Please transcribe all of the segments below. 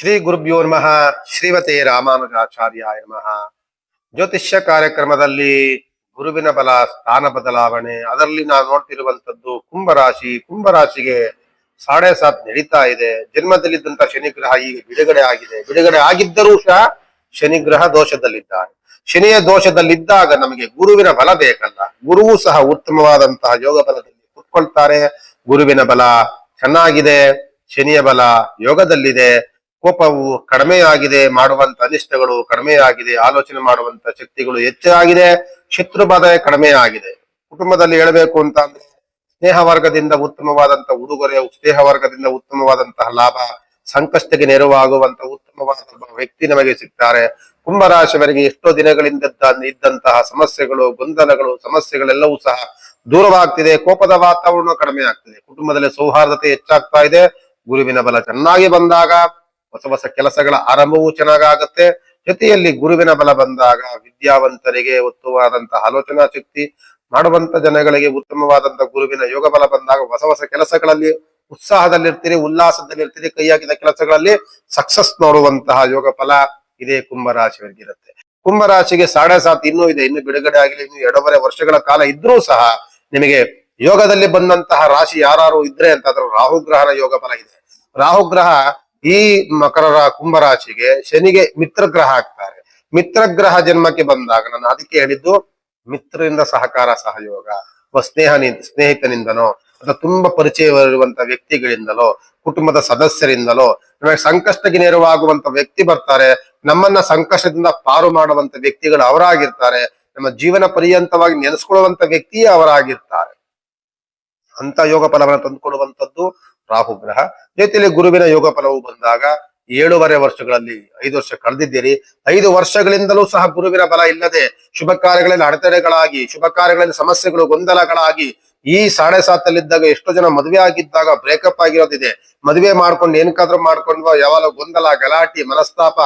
ಶ್ರೀ ಗುರುಭ್ಯೋ ನಮಃ. ಶ್ರೀಮತೆ ರಾಮಾನುಜಾಚಾರ್ಯಾಯ ನಮಃ. ಜ್ಯೋತಿಷ್ಯ ಕಾರ್ಯಕ್ರಮದಲ್ಲಿ ಗುರುವಿನ ಬಲ, ಸ್ಥಾನ ಬದಲಾವಣೆ, ಅದರಲ್ಲಿ ನಾವು ನೋಡ್ತಿರುವಂತದ್ದು ಕುಂಭರಾಶಿ. ಕುಂಭರಾಶಿಗೆ ಸಾಡೆ ಸಾತ್ ನಡೀತಾ ಇದೆ. ಜನ್ಮದಲ್ಲಿದ್ದಂತ ಶನಿಗ್ರಹ ಈಗ ಬಿಡುಗಡೆ ಆಗಿದೆ. ಬಿಡುಗಡೆ ಆಗಿದ್ದರೂ ಸಹ ಶನಿಗ್ರಹ ದೋಷದಲ್ಲಿದ್ದಾನೆ. ಶನಿಯ ದೋಷದಲ್ಲಿದ್ದಾಗ ನಮಗೆ ಗುರುವಿನ ಬಲ ಬೇಕಲ್ಲ. ಗುರುವು ಸಹ ಉತ್ತಮವಾದಂತಹ ಯೋಗ ಬಲದಲ್ಲಿ ಕುತ್ಕೊಳ್ತಾರೆ. ಗುರುವಿನ ಬಲ ಚೆನ್ನಾಗಿದೆ. ಶನಿಯ ಬಲ ಯೋಗದಲ್ಲಿದೆ. ಕೋಪವು ಕಡಿಮೆಯಾಗಿದೆ ಮಾಡುವಂತ ಅನಿಷ್ಟಗಳು ಕಡಿಮೆಯಾಗಿದೆ ಆಲೋಚನೆ ಮಾಡುವಂತ ಶಕ್ತಿಗಳು ಹೆಚ್ಚಾಗಿದೆ ಶತ್ರು ಬಾಧೆ ಕಡಿಮೆಯಾಗಿದೆ ಕುಟುಂಬದಲ್ಲಿ ಹೇಳಬೇಕು ಅಂತ ಅಂದ್ರೆ ಸ್ನೇಹ ವರ್ಗದಿಂದ ಉತ್ತಮವಾದಂತ ಉಡುಗೊರೆ, ಸ್ನೇಹ ವರ್ಗದಿಂದ ಉತ್ತಮವಾದಂತಹ ಲಾಭ, ಸಂಕಷ್ಟಕ್ಕೆ ನೆರವಾಗುವಂತ ಉತ್ತಮವಾದ ವ್ಯಕ್ತಿ ನಮಗೆ ಸಿಗ್ತಾರೆ. ಕುಂಭರಾಶಿಯವರಿಗೆ ಎಷ್ಟೋ ದಿನಗಳಿಂದ ಇದ್ದಂತಹ ಸಮಸ್ಯೆಗಳು, ಗೊಂದಲಗಳು, ಸಮಸ್ಯೆಗಳೆಲ್ಲವೂ ಸಹ ದೂರವಾಗ್ತಿದೆ. ಕೋಪದ ವಾತಾವರಣ ಕಡಿಮೆ ಆಗ್ತಿದೆ. ಕುಟುಂಬದಲ್ಲಿ ಸೌಹಾರ್ದತೆ ಹೆಚ್ಚಾಗ್ತಾ ಇದೆ. ಗುರುವಿನ ಬಲ ಚೆನ್ನಾಗಿ ಬಂದಾಗ ಹೊಸ ಹೊಸ ಕೆಲಸಗಳ ಆರಂಭವೂ ಚೆನ್ನಾಗಾಗತ್ತೆ. ಜೊತೆಯಲ್ಲಿ ಗುರುವಿನ ಬಲ ಬಂದಾಗ ವಿದ್ಯಾವಂತರಿಗೆ ಉತ್ತಮವಾದಂತಹ ಆಲೋಚನಾ ಶಕ್ತಿ, ಮಾಡುವಂತ ಜನಗಳಿಗೆ ಉತ್ತಮವಾದಂತಹ ಗುರುವಿನ ಯೋಗ ಬಲ ಬಂದಾಗ ಹೊಸ ಹೊಸ ಕೆಲಸಗಳಲ್ಲಿ ಉತ್ಸಾಹದಲ್ಲಿರ್ತೀರಿ, ಉಲ್ಲಾಸದಲ್ಲಿರ್ತೀರಿ ಕೈ ಹಾಕಿದ ಕೆಲಸಗಳಲ್ಲಿ ಸಕ್ಸಸ್ ನೋಡುವಂತಹ ಯೋಗ ಫಲ ಇದೇ ಕುಂಭರಾಶಿಯವರಿಗಿರುತ್ತೆ. ಕುಂಭರಾಶಿಗೆ ಸಾಡೆ ಸಾತ್ ಇನ್ನೂ ಇದೆ, ಇನ್ನು ಬಿಡುಗಡೆ ಆಗಲಿ ಇನ್ನು ಎರಡೂವರೆ ವರ್ಷಗಳ ಕಾಲ ಇದ್ರೂ ಸಹ ನಿಮಗೆ ಯೋಗದಲ್ಲಿ ಬಂದಂತಹ ರಾಶಿ ಯಾರು ಇದ್ರೆ ಅಂತ ರಾಹುಗ್ರಹನ ಯೋಗ ಫಲ ಇದೆ. ರಾಹುಗ್ರಹ ಈ ಮಕರ ಕುಂಭರಾಶಿಗೆ ಶನಿಗೆ ಮಿತ್ರ ಗ್ರಹ ಆಗ್ತಾರೆ. ಮಿತ್ರ ಗ್ರಹ ಜನ್ಮಕ್ಕೆ ಬಂದಾಗ ನಾನು ಅದಕ್ಕೆ ಹೇಳಿದ್ದು ಮಿತ್ರರಿಂದ ಸಹಕಾರ, ಸಹಯೋಗ ಸ್ನೇಹ ಸ್ನೇಹಿತನಿಂದನೋ ಅಥವಾ ತುಂಬಾ ಪರಿಚಯವಿರುವಂತ ವ್ಯಕ್ತಿಗಳಿಂದಲೋ, ಕುಟುಂಬದ ಸದಸ್ಯರಿಂದಲೋ, ನಮಗೆ ಸಂಕಷ್ಟಕ್ಕೆ ನೆರವಾಗುವಂತ ವ್ಯಕ್ತಿ ಬರ್ತಾರೆ. ನಮ್ಮನ್ನ ಸಂಕಷ್ಟದಿಂದ ಪಾರು ಮಾಡುವಂತ ವ್ಯಕ್ತಿಗಳು ಅವರಾಗಿರ್ತಾರೆ. ನಮ್ಮ ಜೀವನ ಪರ್ಯಂತವಾಗಿ ನೆನೆಸ್ಕೊಳ್ಳುವಂತ ವ್ಯಕ್ತಿಯೇ ಅವರಾಗಿರ್ತಾರೆ. ಅಂತ ಯೋಗ ಫಲವನ್ನು ತಂದುಕೊಡುವಂತದ್ದು ರಾಹು ಗ್ರಹ ಜೊತೆಯಲ್ಲಿ ಗುರುವಿನ ಯೋಗ ಫಲವು ಬಂದಾಗ ಏಳೂವರೆ ವರ್ಷಗಳಲ್ಲಿ ಐದು ವರ್ಷ ಕಳೆದಿದ್ದೀರಿ. ಐದು ವರ್ಷಗಳಿಂದಲೂ ಸಹ ಗುರುವಿನ ಬಲ ಇಲ್ಲದೆ ಶುಭ ಕಾರ್ಯಗಳಲ್ಲಿ ಅಡೆತಡೆಗಳಾಗಿ ಶುಭ ಕಾರ್ಯಗಳಲ್ಲಿ ಸಮಸ್ಯೆಗಳು, ಗೊಂದಲಗಳಾಗಿ ಈ ಸಾಡೆ ಸಾತಲ್ಲಿದ್ದಾಗ ಎಷ್ಟೋ ಜನ ಮದುವೆ ಆಗಿದ್ದಾಗ ಬ್ರೇಕಪ್ ಆಗಿರೋದಿದೆ. ಮದುವೆ ಮಾಡ್ಕೊಂಡು ಏನಕ್ಕಾದ್ರೂ ಮಾಡ್ಕೊಂಡು ಯಾವಾಗ ಗೊಂದಲ, ಗಲಾಟಿ, ಮನಸ್ತಾಪ,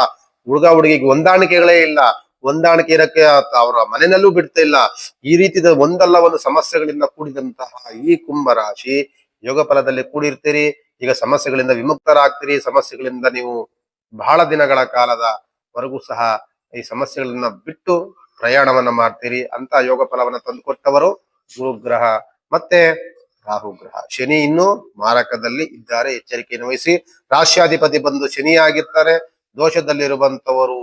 ಹುಡುಗ ಹುಡುಗಿಗೆ ಹೊಂದಾಣಿಕೆಗಳೇ ಇಲ್ಲ. ಹೊಂದಾಣಿಕೆ ಇರಕ್ಕೆ ಅವರ ಮನೆಯಲ್ಲೂ ಬಿಡ್ತಾ ಇಲ್ಲ. ಈ ರೀತಿಯ ಒಂದಲ್ಲ ಒಂದು ಸಮಸ್ಯೆಗಳಿಂದ ಕೂಡಿದಂತಹ ಈ ಕುಂಭರಾಶಿ ಯೋಗ ಫಲದಲ್ಲಿ ಕೂಡಿರ್ತೀರಿ, ಈಗ ಸಮಸ್ಯೆಗಳಿಂದ ವಿಮುಕ್ತರಾಗ್ತೀರಿ, ಸಮಸ್ಯೆಗಳಿಂದ ನೀವು ಬಹಳ ದಿನಗಳ ಕಾಲದ ವರೆಗೂ ಸಹ ಈ ಸಮಸ್ಯೆಗಳನ್ನ ಬಿಟ್ಟು ಪ್ರಯಾಣವನ್ನ ಮಾಡ್ತೀರಿ ಅಂತ ಯೋಗ ಫಲವನ್ನ ತಂದುಕೊಟ್ಟವರು ಗುರುಗ್ರಹ ಮತ್ತೆ ರಾಹು ಗ್ರಹ ಶನಿ ಇನ್ನು ಮಾರಕದಲ್ಲಿ ಇದ್ದಾರೆ, ಎಚ್ಚರಿಕೆಯನ್ನು ವಹಿಸಿ. ರಾಶ್ಯಾಧಿಪತಿ ಬಂದು ಶನಿ ಆಗಿರ್ತಾರೆ ದೋಷದಲ್ಲಿರುವಂತವರು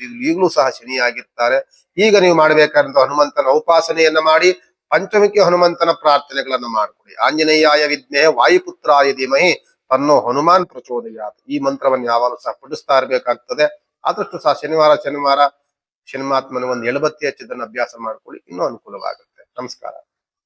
ಈಗ್- ಈಗಲೂ ಸಹ ಶನಿ ಆಗಿರ್ತಾರೆ ಈಗ ನೀವು ಮಾಡಬೇಕಾದಂತ ಹನುಮಂತನ ಉಪಾಸನೆಯನ್ನ ಮಾಡಿ ಪಂಚಮುಖಿ ಹನುಮಂತನ ಪ್ರಾರ್ಥನೆಗಳನ್ನು ಮಾಡಿಕೊಡಿ. ಆಂಜನೇಯಾಯ ವಿದ್ಮೆ ವಾಯುಪುತ್ರಾಯ ಧೀಮಹಿ ತನ್ನೋ ಹನುಮಾನ್ ಪ್ರಚೋದಯಾತ್. ಈ ಮಂತ್ರವನ್ನು ಯಾವಾಗಲೂ ಸಹ ಪಠಿಸ್ತಾ ಇರಬೇಕಾಗ್ತದೆ. ಆದಷ್ಟು ಸಹ ಶನಿವಾರ ಶನಿವಾರ, ಶನಿಮಾತ್ಮನ ಒಂದು ಎಳಬತ್ತಿ ಹಚ್ಚಿದ್ದನ್ನು ಅಭ್ಯಾಸ ಮಾಡ್ಕೊಳ್ಳಿ. ಇನ್ನೂ ಅನುಕೂಲವಾಗುತ್ತೆ. ನಮಸ್ಕಾರ.